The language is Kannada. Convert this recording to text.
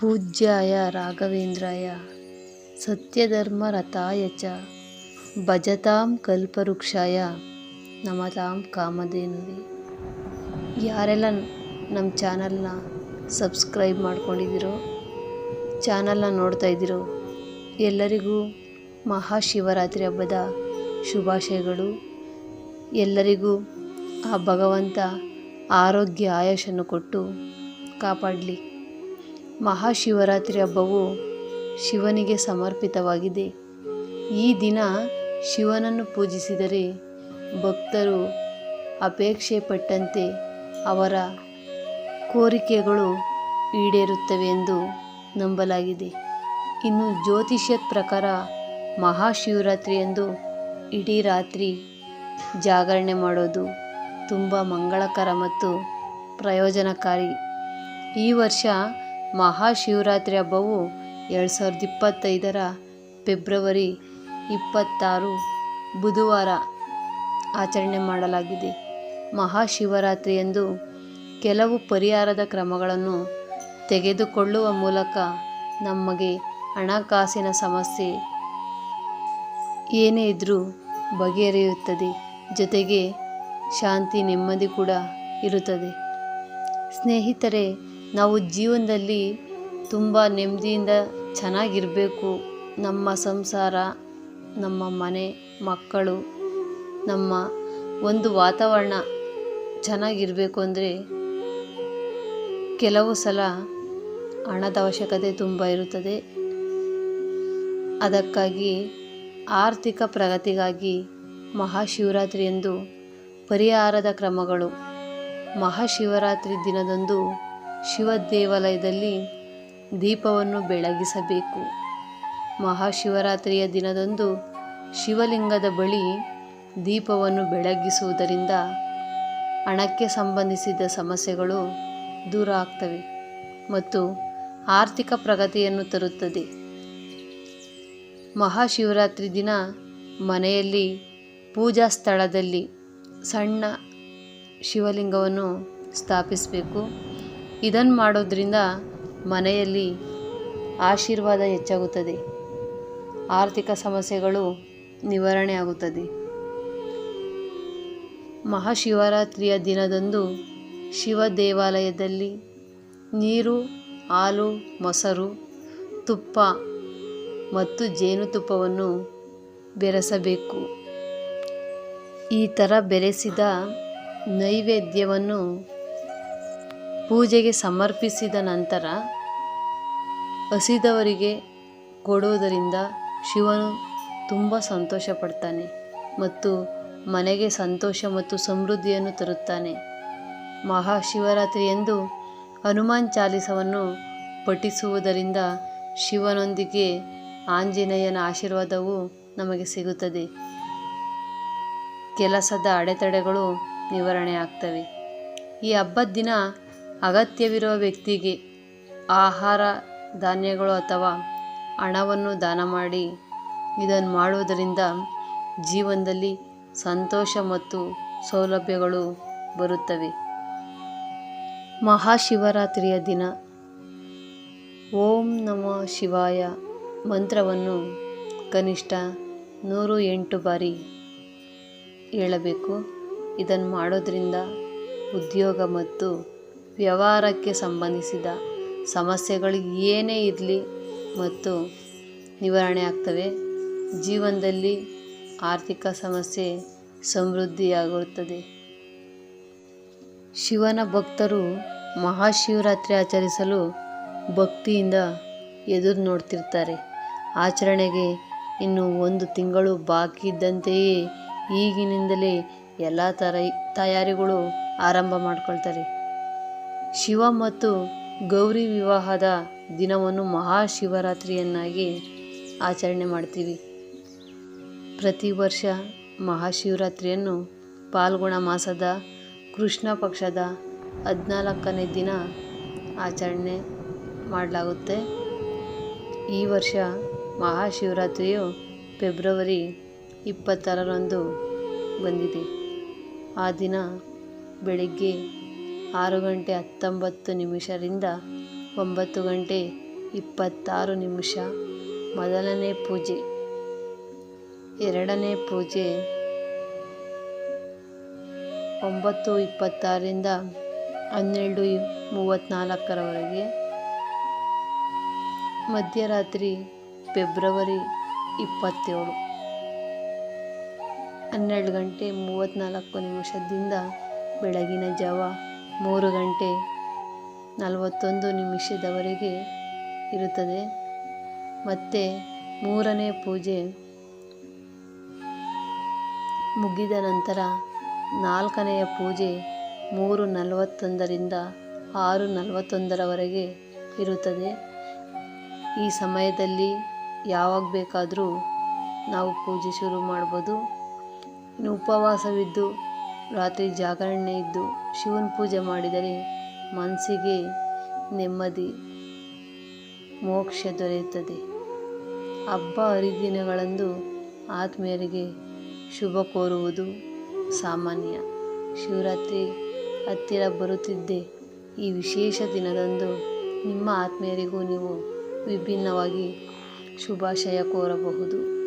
ಪೂಜ್ಯಾಯ ರಾಘವೇಂದ್ರಾಯ ಸತ್ಯಧರ್ಮರಥಾಯ ಚ, ಭಜತಾಂ ಕಲ್ಪವೃಕ್ಷಾಯ, ನಮತಾಂ ಕಾಮಧೇನುವಿ. ಯಾರೆಲ್ಲ ನಮ್ಮ ಚಾನಲ್ನ ಸಬ್ಸ್ಕ್ರೈಬ್ ಮಾಡ್ಕೊಂಡಿದ್ದೀರೋ, ಚಾನಲ್ನ ನೋಡ್ತಾ ಇದ್ದೀರೋ, ಎಲ್ಲರಿಗೂ ಮಹಾಶಿವರಾತ್ರಿ ಹಬ್ಬದ ಶುಭಾಶಯಗಳು. ಎಲ್ಲರಿಗೂ ಆ ಭಗವಂತ ಆರೋಗ್ಯ ಆಯುಷನ್ನು ಕೊಟ್ಟು ಕಾಪಾಡಲಿ. ಮಹಾಶಿವರಾತ್ರಿ ಹಬ್ಬವು ಶಿವನಿಗೆ ಸಮರ್ಪಿತವಾಗಿದೆ. ಈ ದಿನ ಶಿವನನ್ನು ಪೂಜಿಸಿದರೆ ಭಕ್ತರು ಅಪೇಕ್ಷೆ ಪಟ್ಟಂತೆ ಅವರ ಕೋರಿಕೆಗಳು ಈಡೇರುತ್ತವೆ ಎಂದು ನಂಬಲಾಗಿದೆ. ಇನ್ನು ಜ್ಯೋತಿಷ್ಯದ ಪ್ರಕಾರ ಮಹಾಶಿವರಾತ್ರಿಯಂದು ಇಡೀ ರಾತ್ರಿ ಜಾಗರಣೆ ಮಾಡೋದು ತುಂಬ ಮಂಗಳಕರ ಮತ್ತು ಪ್ರಯೋಜನಕಾರಿ. ಈ ವರ್ಷ ಮಹಾಶಿವರಾತ್ರಿ ಹಬ್ಬವು ಎರಡು ಸಾವಿರದ ಇಪ್ಪತ್ತೈದರ ಫೆಬ್ರವರಿ ಇಪ್ಪತ್ತಾರು ಬುಧವಾರ ಆಚರಣೆ ಮಾಡಲಾಗಿದೆ. ಮಹಾಶಿವರಾತ್ರಿಯಂದು ಕೆಲವು ಪರಿಹಾರದ ಕ್ರಮಗಳನ್ನು ತೆಗೆದುಕೊಳ್ಳುವ ಮೂಲಕ ನಮಗೆ ಹಣಕಾಸಿನ ಸಮಸ್ಯೆ ಏನೇ ಇದ್ದರೂ ಬಗೆಹರಿಯುತ್ತದೆ. ಜೊತೆಗೆ ಶಾಂತಿ ನೆಮ್ಮದಿ ಕೂಡ ಇರುತ್ತದೆ. ಸ್ನೇಹಿತರೆ ನಾವು ಜೀವನದಲ್ಲಿ ತುಂಬ ನೆಮ್ಮದಿಯಿಂದ ಚೆನ್ನಾಗಿರಬೇಕು. ನಮ್ಮ ಸಂಸಾರ, ನಮ್ಮ ಮನೆ, ಮಕ್ಕಳು, ನಮ್ಮ ಒಂದು ವಾತಾವರಣ ಚೆನ್ನಾಗಿರಬೇಕು ಅಂದರೆ ಕೆಲವು ಸಲ ಹಣದ ಅವಶ್ಯಕತೆ ತುಂಬ ಇರುತ್ತದೆ. ಅದಕ್ಕಾಗಿ ಆರ್ಥಿಕ ಪ್ರಗತಿಗಾಗಿ ಮಹಾಶಿವರಾತ್ರಿಯಂದು ಪರಿಹಾರದ ಕ್ರಮಗಳು. ಮಹಾಶಿವರಾತ್ರಿ ದಿನದಂದು ಶಿವ ದೇವಾಲಯದಲ್ಲಿ ದೀಪವನ್ನು ಬೆಳಗಿಸಬೇಕು. ಮಹಾಶಿವರಾತ್ರಿಯ ದಿನದಂದು ಶಿವಲಿಂಗದ ಬಳಿ ದೀಪವನ್ನು ಬೆಳಗಿಸುವುದರಿಂದ ಹಣಕ್ಕೆ ಸಂಬಂಧಿಸಿದ ಸಮಸ್ಯೆಗಳು ದೂರ ಆಗ್ತವೆ ಮತ್ತು ಆರ್ಥಿಕ ಪ್ರಗತಿಯನ್ನು ತರುತ್ತದೆ. ಮಹಾಶಿವರಾತ್ರಿ ದಿನ ಮನೆಯಲ್ಲಿ ಪೂಜಾ ಸ್ಥಳದಲ್ಲಿ ಸಣ್ಣ ಶಿವಲಿಂಗವನ್ನು ಸ್ಥಾಪಿಸಬೇಕು. ಇದನ್ನು ಮಾಡೋದ್ರಿಂದ ಮನೆಯಲ್ಲಿ ಆಶೀರ್ವಾದ ಹೆಚ್ಚಾಗುತ್ತದೆ. ಆರ್ಥಿಕ ಸಮಸ್ಯೆಗಳು ನಿವಾರಣೆ ಆಗುತ್ತದೆ. ಮಹಾಶಿವರಾತ್ರಿಯ ದಿನದಂದು ಶಿವ ದೇವಾಲಯದಲ್ಲಿ ನೀರು, ಹಾಲು, ಮೊಸರು, ತುಪ್ಪ ಮತ್ತು ಜೇನುತುಪ್ಪವನ್ನು ಬೆರೆಸಬೇಕು. ಈ ಥರ ಬೆರೆಸಿದ ನೈವೇದ್ಯವನ್ನು ಪೂಜೆಗೆ ಸಮರ್ಪಿಸಿದ ನಂತರ ಹಸಿದವರಿಗೆ ಕೊಡುವುದರಿಂದ ಶಿವನು ತುಂಬ ಸಂತೋಷ ಪಡ್ತಾನೆ ಮತ್ತು ಮನೆಗೆ ಸಂತೋಷ ಮತ್ತು ಸಮೃದ್ಧಿಯನ್ನು ತರುತ್ತಾನೆ. ಮಹಾಶಿವರಾತ್ರಿಯಂದು ಹನುಮಾನ್ ಚಾಲಿಸವನ್ನು ಪಠಿಸುವುದರಿಂದ ಶಿವನೊಂದಿಗೆ ಆಂಜನೇಯನ ಆಶೀರ್ವಾದವು ನಮಗೆ ಸಿಗುತ್ತದೆ. ಕೆಲಸದ ಅಡೆತಡೆಗಳು ನಿವಾರಣೆ ಆಗ್ತವೆ ಈ ಹಬ್ಬದ ದಿನ ಅಗತ್ಯವಿರುವ ವ್ಯಕ್ತಿಗೆ ಆಹಾರ, ಧಾನ್ಯಗಳು ಅಥವಾ ಹಣವನ್ನು ದಾನ ಮಾಡಿ, ಇದನ್ನು ಮಾಡುವುದರಿಂದ ಜೀವನದಲ್ಲಿ ಸಂತೋಷ ಮತ್ತು ಸೌಲಭ್ಯಗಳು ಬರುತ್ತವೆ. ಮಹಾಶಿವರಾತ್ರಿಯ ದಿನ. ಓಂ ನಮ ಶಿವಾಯ. ಮಂತ್ರವನ್ನು ಕನಿಷ್ಠ ನೂರು ಎಂಟು ಬಾರಿ ಹೇಳಬೇಕು. ಇದನ್ನು ಮಾಡೋದರಿಂದ ಉದ್ಯೋಗ ಮತ್ತು ವ್ಯವಹಾರಕ್ಕೆ ಸಂಬಂಧಿಸಿದ ಸಮಸ್ಯೆಗಳು ಏನೇ ಇರಲಿ ಮತ್ತು ನಿವಾರಣೆ ಆಗ್ತವೆ. ಜೀವನದಲ್ಲಿ ಆರ್ಥಿಕ ಸಮಸ್ಯೆ ಸಮೃದ್ಧಿಯಾಗುತ್ತದೆ. ಶಿವನ ಭಕ್ತರು ಮಹಾಶಿವರಾತ್ರಿ ಆಚರಿಸಲು ಭಕ್ತಿಯಿಂದ ಎದುರು ನೋಡ್ತಿರ್ತಾರೆ. ಆಚರಣೆಗೆ ಇನ್ನು ಒಂದು ತಿಂಗಳು ಬಾಕಿ ಇದ್ದಂತೆಯೇ ಈಗಿನಿಂದಲೇ ಎಲ್ಲ ತರ ತಯಾರಿಗಳು ಆರಂಭ ಮಾಡ್ಕೊಳ್ತಾರೆ. ಶಿವ ಮತ್ತು ಗೌರಿ ವಿವಾಹದ ದಿನವನ್ನು ಮಹಾಶಿವರಾತ್ರಿಯನ್ನಾಗಿ ಆಚರಣೆ ಮಾಡ್ತೀವಿ. ಪ್ರತಿ ವರ್ಷ ಮಹಾಶಿವರಾತ್ರಿಯನ್ನು ಪಾಲ್ಗುಣ ಮಾಸದ ಕೃಷ್ಣ ಪಕ್ಷದ ಹದಿನಾಲ್ಕನೇ ದಿನ ಆಚರಣೆ ಮಾಡಲಾಗುತ್ತೆ. ಈ ವರ್ಷ ಮಹಾಶಿವರಾತ್ರಿಯು ಫೆಬ್ರವರಿ ಇಪ್ಪತ್ತಾರರಂದು ಬಂದಿದೆ. ಆ ದಿನ ಬೆಳಿಗ್ಗೆ ಆರು ಗಂಟೆ ಹತ್ತೊಂಬತ್ತು ನಿಮಿಷದಿಂದ ಒಂಬತ್ತು ಗಂಟೆ ಇಪ್ಪತ್ತಾರು ನಿಮಿಷ. ಮೊದಲನೇ ಪೂಜೆ. ಎರಡನೇ ಪೂಜೆ. ಒಂಬತ್ತು ಇಪ್ಪತ್ತಾರರಿಂದ ಹನ್ನೆರಡು ಮೂವತ್ತ್ನಾಲ್ಕರವರೆಗೆ ಮಧ್ಯರಾತ್ರಿ ಫೆಬ್ರವರಿ ಇಪ್ಪತ್ತೇಳು. ಹನ್ನೆರಡು ಗಂಟೆ ಮೂವತ್ತ್ನಾಲ್ಕು ನಿಮಿಷದಿಂದ ಬೆಳಗಿನ ಜಾವ ಮೂರು ಗಂಟೆ ನಲವತ್ತೊಂದು ನಿಮಿಷದವರೆಗೆ ಇರುತ್ತದೆ. ಮತ್ತು ಮೂರನೇ ಪೂಜೆ ಮುಗಿದ ನಂತರ ನಾಲ್ಕನೆಯ ಪೂಜೆ ಮೂರು ನಲವತ್ತೊಂದರಿಂದ ಆರು ನಲವತ್ತೊಂದರವರೆಗೆ ಇರುತ್ತದೆ. ಈ ಸಮಯದಲ್ಲಿ ಯಾವಾಗ ಬೇಕಾದರೂ ನಾವು ಪೂಜೆ ಶುರು ಮಾಡ್ಬೋದು. ಇನ್ನು ಉಪವಾಸವಿದ್ದು ರಾತ್ರಿ ಜಾಗರಣೆ ಇದ್ದು ಶಿವನ ಪೂಜೆ ಮಾಡಿದರೆ ಮನಸ್ಸಿಗೆ ನೆಮ್ಮದಿ, ಮೋಕ್ಷ ದೊರೆಯುತ್ತದೆ. ಹಬ್ಬ ಹರಿದಿನಗಳಂದು ಆತ್ಮೀಯರಿಗೆ ಶುಭ ಕೋರುವುದು ಸಾಮಾನ್ಯ. ಶಿವರಾತ್ರಿ ಹತ್ತಿರ ಬರುತ್ತಿದ್ದೆ ಈ ವಿಶೇಷ ದಿನದಂದು ನಿಮ್ಮ ಆತ್ಮೀಯರಿಗೂ ನೀವು ವಿಭಿನ್ನವಾಗಿ ಶುಭಾಶಯ ಕೋರಬಹುದು.